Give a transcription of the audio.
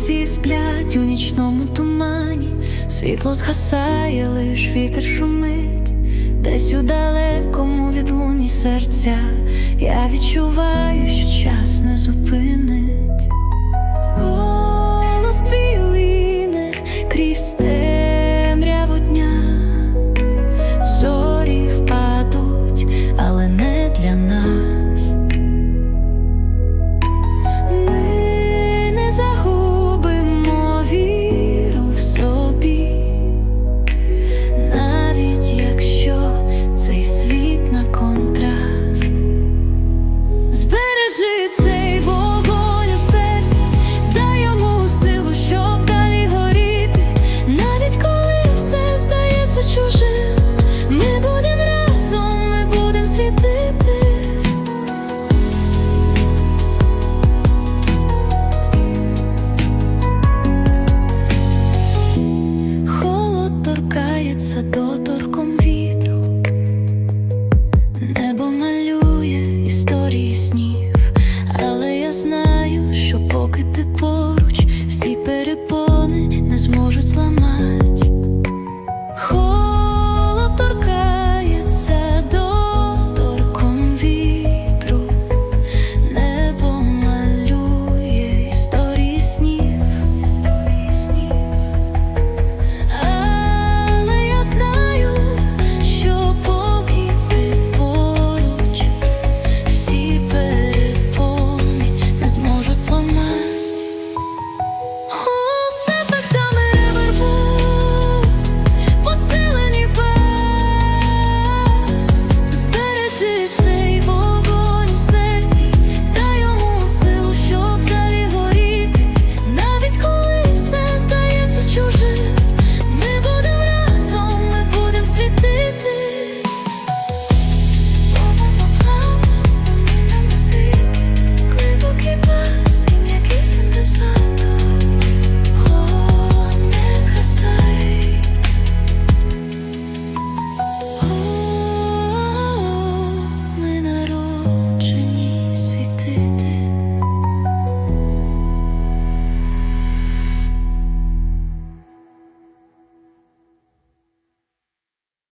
Птиці сплять у нічному тумані, світло згасає, лиш вітер шумить, десь у далекому від луні серця. Я відчуваю, що час не зупинить. зможуть зламати.